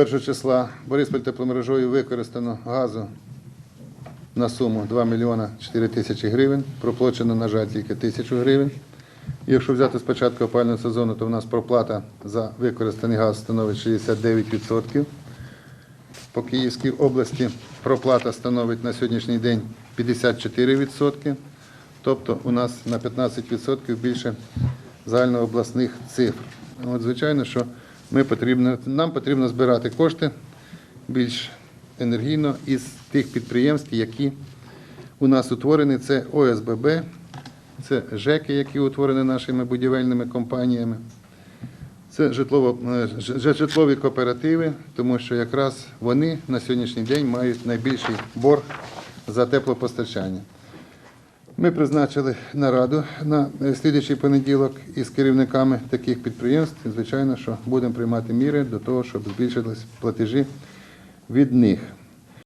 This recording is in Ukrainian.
1 числа Бориспіль тепломережою використано газу на суму 2 мільйона 4 тисячі гривень. Проплачено, на жаль, тільки тисячу гривень. Якщо взяти з початку опалювального сезону, то в нас проплата за використаний газ становить 69%. По Київській області проплата становить на сьогоднішній день 54%. Тобто у нас на 15% більше загальнообласних цифр. От, звичайно, що ми потрібно, нам потрібно збирати кошти більш енергійно із тих підприємств, які у нас утворені. Це ОСББ, це ЖЕКи, які утворені нашими будівельними компаніями. Це житлово, е, житлові кооперативи, тому що якраз вони на сьогоднішній день мають найбільший борг за теплопостачання. Ми призначили нараду на слідчий понеділок із керівниками таких підприємств. Звичайно, що будемо приймати міри до того, щоб збільшились платежі від них.